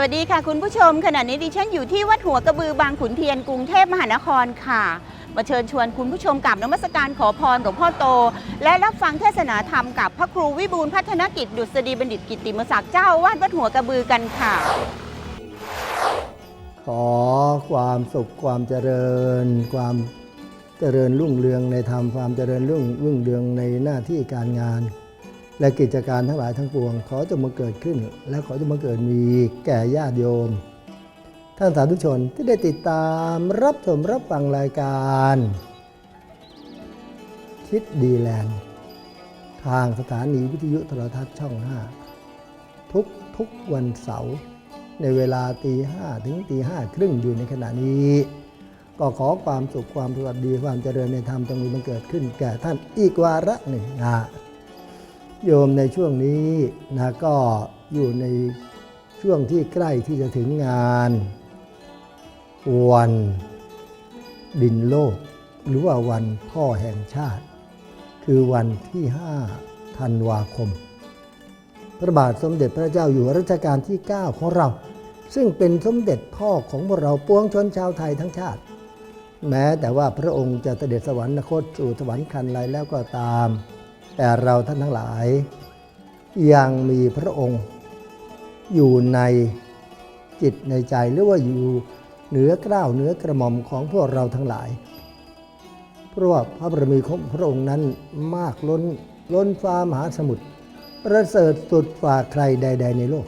วัสดีค่ะคุณผู้ชมขณะนี้ดิฉันอยู่ที่วัดหัวกระบือบางขุนเทียนกรุงเทพมหานครค่ะ มาเชิญชวนคุณผู้ชมกับนมัสการขอพรหลวงพ่อโต และรับฟังเทศนาธรรมกับพระครูวิบูลพัฒนกิจ ดุษฎีบัณฑิตกิติมศักดิ์เจ้าอาวาดวัดหัวกระบือกันค่ะ ขอความสุขความเจริญ ความเจริญรุ่งเรืองในธรรมความเจริญรุ่งรุ่งเรืองในหน้าที่การงาน และกิจการทั้งหลายทั้งปวง ขอจะมาเกิดขึ้น และขอจะมาเกิดมีแก่ญาติโยม ท่านสาธุชนที่ได้ติดตามรับชมรับฟังรายการ คิดดีแลนด์ทางสถานีวิทยุโทรทัศน์ช่อง 5 ทุกทุกวันเสาร์ในเวลาตีห้าถึงตีห้าครึ่งอยู่ในขณะนี้ ก็ขอความสุขความสวัสดีความเจริญในธรรมจงมีบังเกิดขึ้นแก่ท่านอีกวาระหนึ่งนะ โยมในช่วงนี้นะก็อยู่ในช่วงที่ใกล้ที่จะถึงงานวันดินโลก หรือว่าวันพ่อแห่งชาติ คือวันที่ 5 ธันวาคม พระบาทสมเด็จพระเจ้าอยู่หัวรัชกาลที่ 9 ของเรา ซึ่งเป็นสมเด็จพ่อของพวกเราปวงชนชาวไทยทั้งชาติ แม้แต่ว่าพระองค์จะเสด็จสวรรคตสู่สวรรค์คันไรแล้วก็ตาม แต่เราท่านทั้งหลาย ยังมีพระองค์ อยู่ในจิตในใจหรือว่าอยู่เหนือเกล้าวเหนือกระหม่อมของพวกเราทั้งหลาย เพราะว่าพระบารมีของพระองค์นั้นมากล้นล้นฟ้ามหาสมุทรประเสริฐสุดฝ่าใครใด ๆ ในโลก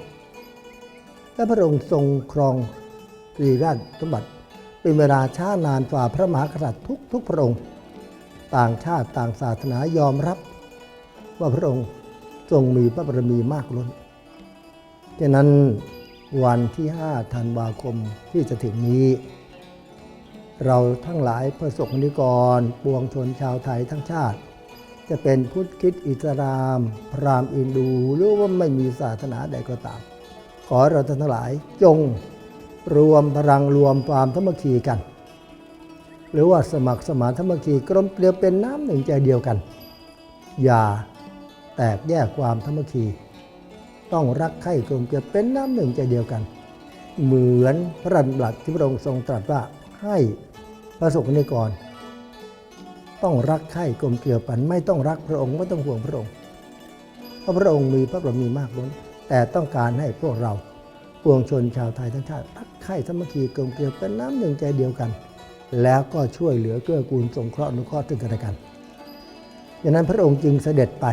และพระองค์ทรงครองตรีราชสมบัติเป็นเวลาช้านานฝ่าพระมหากษัตริย์ทุกทุกพระองค์ ต่างชาติต่างศาสนายอมรับ ว่าพระองค์ทรงมีพระบารมีมากล้นฉะนั้นวันที่5ธันวาคมที่จะถึงนี้ เราทั้งหลายประสบนิกรปวงชนชาวไทยทั้งชาติ จะเป็นพุทธคิดอิสลาม พราหมณ์อินดูหรือว่าไม่มีศาสนาใดก็ตาม ขอเราทั้งหลายจงรวมพลังรวมความธรรมคีกัน หรือว่าสมัครสมานธรรมคีกลมเกลียวเป็นน้ำหนึ่งใจเดียวกัน อย่า แตกแยกความธรรมคี ต้องรักใคร่กลมเกลียวเป็นน้ำหนึ่งใจเดียวกัน เหมือนพระดำรัสที่พระองค์ทรงตรัสว่าให้ประสบนิกร ต้องรักใคร่กลมเกลียวกันไม่ต้องรักพระองค์ไม่ต้องห่วงพระองค์เพราะพระองค์มีพระบารมีมากล้นแต่ต้องการให้พวกเราปวงชนชาวไทยทั้งชาติรักใคร่สามัคคีกลมเกลียวเป็นน้ำหนึ่งใจเดียวกัน แล้วก็ช่วยเหลือเกื้อกูลสงเคราะห์อนุเคราะห์ซึ่งกันและกันดังนั้นพระองค์จึงเสด็จไป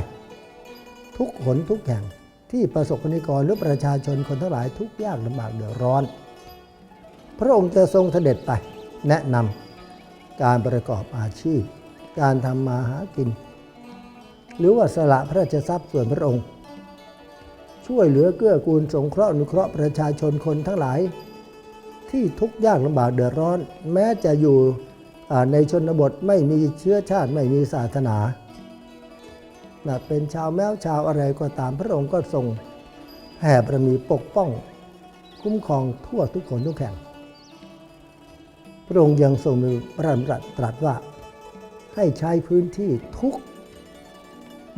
ทุกหนทุกแห่งที่ประสบนิกรหรือประชาชนคนทั้งหลายทุกยากลำบากเดือดร้อน พระองค์จะทรงเสด็จไปแนะนำการประกอบอาชีพ การทำมาหากิน หรือว่าสละพระราชทรัพย์ส่วนพระองค์ ช่วยเหลือเกื้อกูลสงเคราะห์อนุเคราะห์ประชาชนคนทั้งหลาย ที่ทุกยากลำบากเดือดร้อน แม้จะอยู่ในชนบทไม่มีเชื้อชาติไม่มีศาสนา นะเป็นชาวแมวชาวอะไรก็ตามพระองค์ก็ทรงแผ่บารมีปกป้อง คุ้มครองทั่วทุกคนทุกแห่ง พระองค์ยังทรงมีพระรัสตรัสว่า ให้ใช้พื้นที่ทุก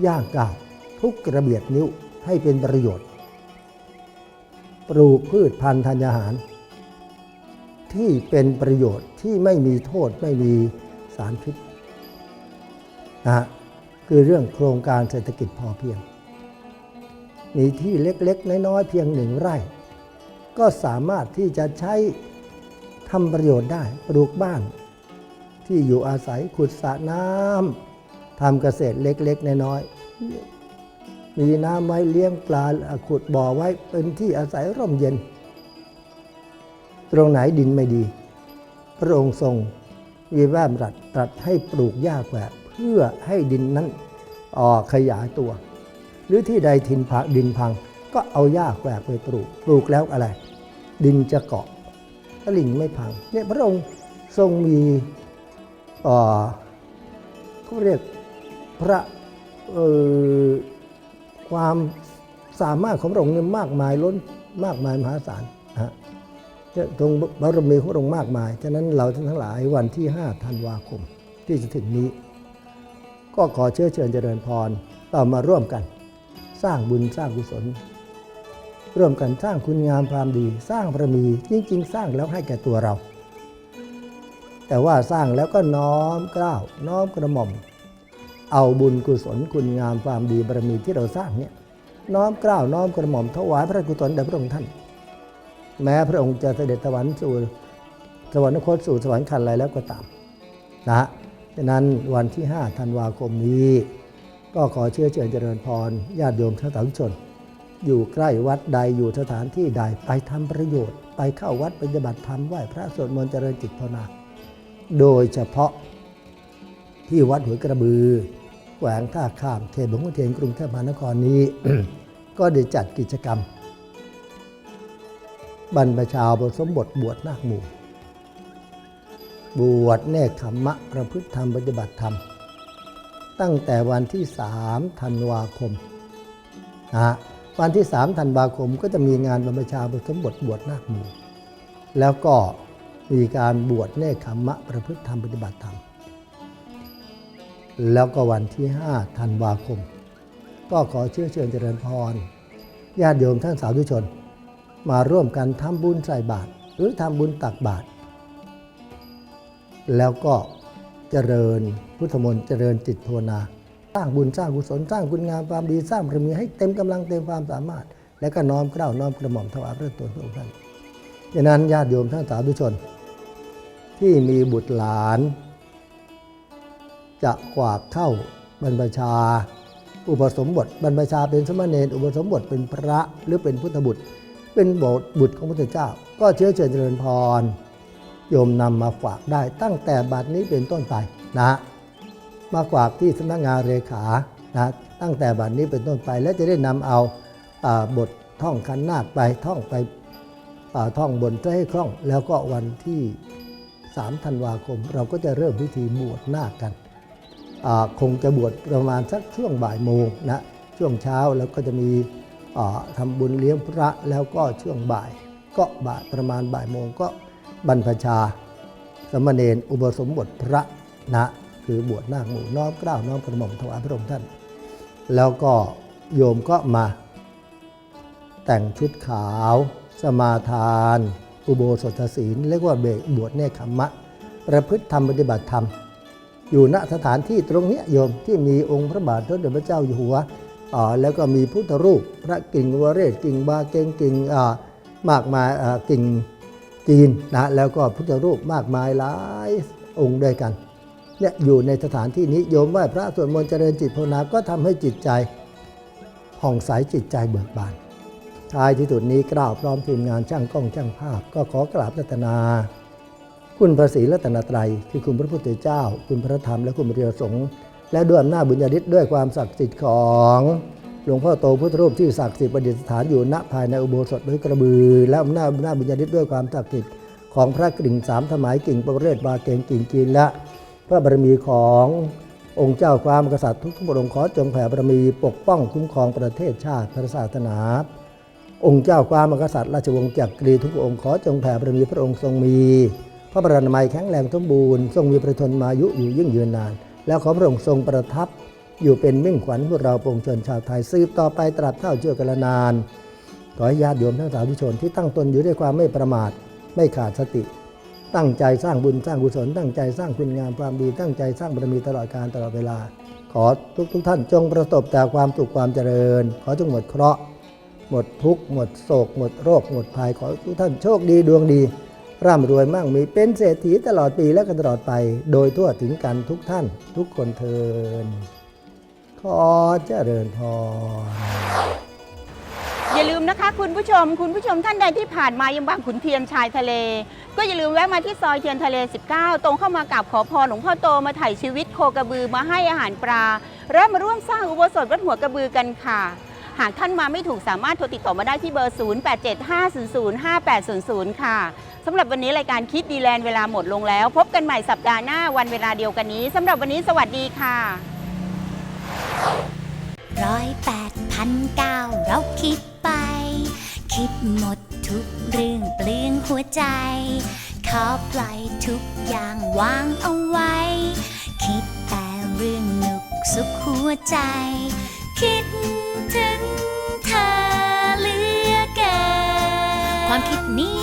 ย่างก้าวทุกกระเบียดนิ้วให้เป็นประโยชน์ ปลูกพืชพันธุ์ธัญญาหาร ที่เป็นประโยชน์ที่ไม่มีโทษไม่มีสารพิษนะฮะ คือเรื่องโครงการเศรษฐกิจพอเพียง มีที่เล็กๆ น้อยๆ เพียงหนึ่งไร่ ก็สามารถที่จะใช้ทำประโยชน์ได้ปลูกบ้าน ที่อยู่อาศัยขุดสระน้ำทำเกษตรเล็กๆ น้อยๆ มีน้ำไว้เลี้ยงปลาขุดบ่อไว้เป็นที่อาศัยร่มเย็น ตรงไหนดินไม่ดี พระองค์ทรงมีแวมรัดตรัสให้ปลูกหญ้าแกวะ เพื่อให้ดินนั้นอ่อขยายตัว หรือที่ใดทินพังดินพังก็เอาหญ้าแกวกไปปลูก ปลูกแล้วอะไร ดินจะเกาะตลิ่งไม่พังเนี่ยพระองค์ทรงมีเอ่อเขาเรียกพระเออความสามารถของพระองค์เนี่ยมากมายล้นมากมายมหาศาลนะฮะเนี่ยตรงบารมีของพระองค์มากมาย ฉะนั้นเราทั้งหลายวันที่ 5 ธันวาคมที่จะถึงนี้ ก็ขอเชื้อเชิญเจริญพรต่อมาร่วมกัน สร้างบุญสร้างกุศล ร่วมกันสร้างคุณงามความดี สร้างบารมีจริง ๆ สร้างแล้วให้แก่ตัวเรา แต่ว่าสร้างแล้วก็น้อมกล้าวน้อมกระหม่อม เอาบุญกุศลคุณงามความดีบารมีที่เราสร้างเนี่ยน้อมกล้าวน้อมกระหม่อมถวายพระกุศลแด่พระองค์ท่าน แม้พระองค์จะเสด็จสวรรค์สู่สวรรคตสู่สวรรค์คันอะไรแล้วก็ตามนะฮะะนั้นวันที่ 5 ธันวาคมนี้ ก็ขอเชื้อเชิญเจริญพรญาติโยมชาวสาธุชน อยู่ใกล้วัดใดอยู่สถานที่ใดไปทำประโยชน์ ไปเข้าวัดปฏิบัติธรรมไหว้พระสวดมนต์เจริญจิตภาวนา โดยเฉพาะที่วัดหัวกระบือแขวงท่าข้ามเขตหลวงพ่อเทียนกรุงเทพมหานครนี้ ก็ได้จัดกิจกรรม บรรพชาบสมบทบวชนาคหมู่ บวชเนคขมมะประพฤติธรรมปฏิบัติธรรม ตั้งแต่วันที่3ธันวาคมนะฮะวันที่3ธันวาคมก็จะมีงานบรรพชาบทสมบทบวชนาคหมู่แล้วก็มีการบวชเนคขมมะประพฤติธรรมปฏิบัติธรรม แล้วก็วันที่5ธันวาคม ก็ขอเชื้อเชิญเจริญพรญาติโยมท่านสาธุชน มาร่วมกันทำบุญใส่บาตรหรือทำบุญตักบาตร แล้วก็เจริญพุทธมนต์เจริญจิตภาวนา สร้างบุญสร้างกุศลสร้างคุณงามความดีสร้างบารมีให้เต็มกำลังเต็มความสามารถ และก็น้อมเกล้าน้อมกระหม่อมถวายพระตนพระองค์ท่านดังนั้นญาติโยมท่านสาธุชน ที่มีบุตรหลาน จะกวาดเข้าบรรพชา อุปสมบทบรรพชาเป็นสมณเณรอุปสมบทเป็นพระหรือเป็นพุทธบุตร เป็นบทบุตรของพระพุทธเจ้า ก็เชื้อเชิญเจริญพร โยมนำมาฝากได้ตั้งแต่บัดนี้เป็นต้นไปนะมาฝากที่สำนักงานเลขานะตั้งแต่บัดนี้เป็นต้นไป และจะได้นำเอาอบทท่องคันนาคไปท่องไปท่องบนให้คล่อง แล้วก็วันที่3ธันวาคม เราก็จะเริ่มพิธีบวชนาคกันคงจะบวชประมาณสักช่วงบ่ายโมงนะช่วงเช้าแล้วก็จะมีอ่าทำบุญเลี้ยงพระแล้วก็ช่วงบ่าย ก็บ่ายประมาณบ่ายโมงก็ บรรพชา สมณเณรอุปสมบทพระนะคือบวชนาคหมู่น้อมกล้าวน้อมกระหม่อมถวายพระองค์ท่าน แล้วก็โยมก็มาแต่งชุดขาว สมาทาน อุโบสถศีลเรียกว่าเบกบวชเนคขมมะ ประพฤติธรรมปฏิบัติธรรม อยู่ณสถานที่ตรงนี้โยมที่มีองค์พระบาทสมเด็จพระเจ้าอยู่หัวอ่าแล้วก็มีพุทธรูป พระกิ่งวเรศกิ่งบาเกงกิ่งอ่ามากมายอ่ากิ่ง จีนนะแล้วก็พุทธรูปมากมายหลายองค์ด้วยกันเนี่ยอยู่ในสถานที่นี้โยมไหว้พระสวดมนต์เจริญจิตภาวนาก็ทำให้จิตใจผ่องใสจิตใจเบิกบานท้ายที่สุดนี้กล่าวพร้อมทีมงานช่างกล้องช่างภาพ ก็ขอกราบรัตนา คุณพระศรีรัตนตรัยคือคุณพระพุทธเจ้า คุณพระธรรมและคุณพระเรียสงฆ์และด้วยอำนาจบุญญาฤทธิ์ด้วยความศักดิ์สิทธิ์ของ หลวงพ่อโตพุทธรูปที่ศักดิ์สิทธิ์ประดิษฐานอยู่ณภายในอุโบสถหรือกระบือ และอำนาจอำนาจบุญญาฤทธิ์ด้วยความศักดิ์สิทธิ์ของพระกิ่งสามถมายกิ่งประเรศบาเกงกิ่งจีนและพระบารมีขององค์เจ้าความกษัตริย์ทุกทุกพระองค์ขอจงแผ่บารมีปกป้องคุ้มครองประเทศชาติพระศาสนา องค์เจ้าความกษัตริย์ราชวงศ์จักรีทุกองค์ขอจงแผ่บารมีพระองค์ทรงมี พระบรนามัยแข็งแรงสมบูรณ์ทรงมีประชนมายุอยู่ยิ่งยืนนาน แล้วขอพระองค์ทรงประทับ อยู่เป็นมิ่งขวัญพวกเราปวงชนชาวไทย สืบต่อไปตราบเท่าเชื่อกันนาน ขอให้ญาติโยมทั้งสาธุชนที่ตั้งตนอยู่ด้วยความไม่ประมาท ไม่ขาดสติ ตั้งใจสร้างบุญสร้างกุศล ตั้งใจสร้างคุณงามความดี ตั้งใจสร้างบารมีตลอดการตลอดเวลา ขอทุกทุกท่านจงประสบแต่ความสุขความเจริญ ขอจงหมดเคราะห์หมดทุกข์หมดโศก หมดโรค หมดภัย ขอทุกท่านโชคดีดวงดี ร่ำรวยมั่งมีเป็นเศรษฐีตลอดปีและกันตลอดไป โดยทั่วถึงกันทุกท่านทุกคนเทิน ขอเจริญพรอย่าลืมนะคะ คุณผู้ชม คุณผู้ชมท่านใดที่ผ่านมายังบางขุนเทียนชายทะเล ก็อย่าลืมแวะมาที่ซอยเทียนทะเล 19 ตรงเข้ามากราบขอพรหลวงพ่อโตมาถ่ายชีวิตโคกระบือมาให้อาหารปลาและมาร่วมสร้างอุโบสถวัดหัวกระบือกันค่ะ หากท่านมาไม่ถูกสามารถโทรติดต่อมาได้ที่เบอร์ 0875005800 ค่ะสำหรับวันนี้รายการคิดดีแลนด์เวลาหมดลงแล้ว พบกันใหม่สัปดาห์หน้าวันเวลาเดียวกันนี้สำหรับวันนี้สวัสดีค่ะ ร้อยแปดพันเก้าเราคิดไป คิดหมดทุกเรื่องเปลืองหัวใจ ขอปล่อยทุกอย่างวางเอาไว้ คิดแต่เรื่องหนุกสุขหัวใจ คิดถึงเธอเหลือเกินความคิดนี้